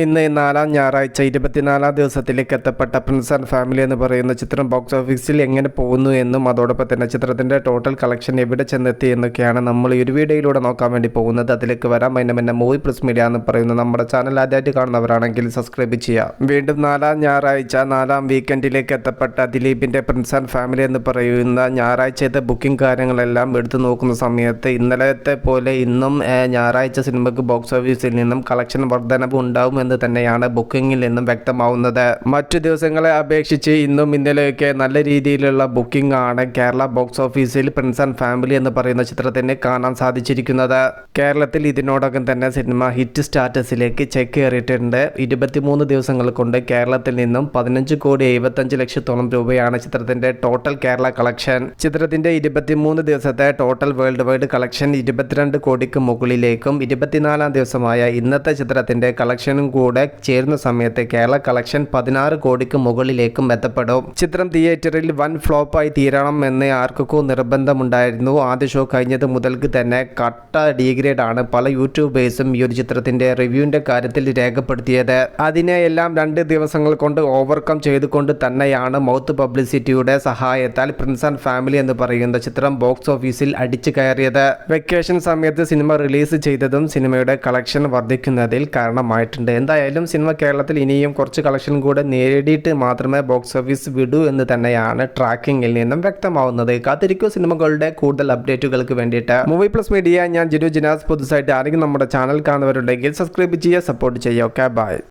ഇന്ന് നാലാം ഞായറാഴ്ച ഇരുപത്തിനാലാം ദിവസത്തിലേക്ക് എത്തപ്പെട്ട പ്രിൻസ് ആൻഡ് ഫാമിലി എന്ന് പറയുന്ന ചിത്രം ബോക്സ് ഓഫീസിൽ എങ്ങനെ പോകുന്നു എന്നും അതോടൊപ്പം തന്നെ ചിത്രത്തിന്റെ ടോട്ടൽ കളക്ഷൻ എവിടെ ചെന്നെത്തി എന്നൊക്കെയാണ് നമ്മൾ ഈ ഒരു വീഡിയോയിലൂടെ നോക്കാൻ വേണ്ടി പോകുന്നത്. അതിലേക്ക് വരാം. അതിന്റെ മെന്നെ മൂവി പ്ലസ് മീഡിയ എന്ന് പറയുന്ന നമ്മുടെ ചാനൽ ആദ്യമായിട്ട് കാണുന്നവരാണെങ്കിൽ സബ്സ്ക്രൈബ് ചെയ്യാം വീണ്ടും നാലാം ഞായറാഴ്ച നാലാം വീക്കെൻഡിലേക്ക് എത്തപ്പെട്ട ദിലീപിന്റെ പ്രിൻസ് ആൻഡ് ഫാമിലി എന്ന് പറയുന്ന ഞായറാഴ്ചത്തെ ബുക്കിംഗ് കാര്യങ്ങളെല്ലാം എടുത്തു നോക്കുന്ന സമയത്ത് ഇന്നലത്തെ പോലെ ഇന്നും ഞായറാഴ്ച സിനിമയ്ക്ക് ബോക്സ് ഓഫീസിൽ നിന്നും കളക്ഷൻ വർധനവ് ഉണ്ടാവും എന്ന് തന്നെയാണ് ബുക്കിങ്ങിൽ നിന്നും വ്യക്തമാവുന്നത്. മറ്റു ദിവസങ്ങളെ അപേക്ഷിച്ച് ഇന്നും ഇന്നലെയൊക്കെ നല്ല രീതിയിലുള്ള ബുക്കിംഗ് ആണ് കേരള ബോക്സ് ഓഫീസിൽ പ്രിൻസ് ആൻഡ് ഫാമിലി എന്ന് പറയുന്ന ചിത്രത്തിന് കാണാൻ സാധിച്ചിരിക്കുന്നത്. കേരളത്തിൽ ഇതിനോടകം തന്നെ സിനിമ ഹിറ്റ് സ്റ്റാറ്റസിലേക്ക് ചെക്ക് കയറിയിട്ടുണ്ട്. ഇരുപത്തിമൂന്ന് ദിവസങ്ങൾ കൊണ്ട് കേരളത്തിൽ നിന്നും പതിനഞ്ച് കോടി എഴുപത്തഞ്ച് ലക്ഷത്തോളം രൂപയാണ് ചിത്രത്തിന്റെ ടോട്ടൽ കേരള കളക്ഷൻ ചിത്രത്തിന്റെ ഇരുപത്തിമൂന്ന് ദിവസത്തെ ടോട്ടൽ വേൾഡ് വൈഡ് കളക്ഷൻ ഇരുപത്തിരണ്ട് കോടിക്ക് മുകളിലേക്കും ഇരുപത്തിനാലാം ദിവസമായ ഇന്നത്തെ ചിത്രത്തിന്റെ കളക്ഷനും കൂടെ ചേരുന്ന സമയത്ത് കേരള കളക്ഷൻ പതിനാറ് കോടിക്ക് മുകളിലേക്കും എത്തപ്പെടും. ചിത്രം തിയേറ്ററിൽ വൻ ഫ്ലോപ്പായി തീരണം എന്ന് ആർക്കൊക്കെ നിർബന്ധമുണ്ടായിരുന്നു. ആദ്യ ഷോ കഴിഞ്ഞത് മുതൽക്ക് തന്നെ കട്ട ഡീഗ്രേഡ് ആണ് പല യൂട്യൂബേഴ്സും ഈ ഒരു ചിത്രത്തിന്റെ റിവ്യൂവിന്റെ കാര്യത്തിൽ രേഖപ്പെടുത്തിയത്. അതിനെ എല്ലാം രണ്ട് ദിവസങ്ങൾ കൊണ്ട് ഓവർകം ചെയ്തുകൊണ്ട് തന്നെയാണ് മൗത്ത് പബ്ലിസിറ്റിയുടെ സഹായത്താൽ പ്രിൻസ് ആൻഡ് ഫാമിലി എന്ന് പറയുന്ന ചിത്രം ബോക്സ് ഓഫീസിൽ അടിച്ചു കയറിയത്. വെക്കേഷൻ സമയത്ത് സിനിമ റിലീസ് ചെയ്തതും സിനിമയുടെ കളക്ഷൻ വർദ്ധിക്കുന്നതിൽ കാരണമായിട്ടുണ്ട്. എന്തായാലും സിനിമ കേരളത്തിൽ ഇനിയും കുറച്ച് കളക്ഷൻ കൂടെ നേടിയിട്ട് മാത്രമേ ബോക്സ് ഓഫീസ് വിടൂ എന്ന് തന്നെയാണ് ട്രാക്കിങ്ങിൽ നിന്നും വ്യക്തമാവുന്നത്. കാത്തിരിക്കൂ സിനിമകളുടെ കൂടുതൽ അപ്ഡേറ്റുകൾക്ക് വേണ്ടിയിട്ട്. മൂവി പ്ലസ് മീഡിയ ഞാൻ ജിനു ജിനാസ്. പുതുസായിട്ട് ആരെങ്കിലും നമ്മുടെ ചാനൽ കാണുന്നവരുണ്ടെങ്കിൽ സബ്സ്ക്രൈബ് ചെയ്യുക സപ്പോർട്ട് ചെയ്യുക. Okay bye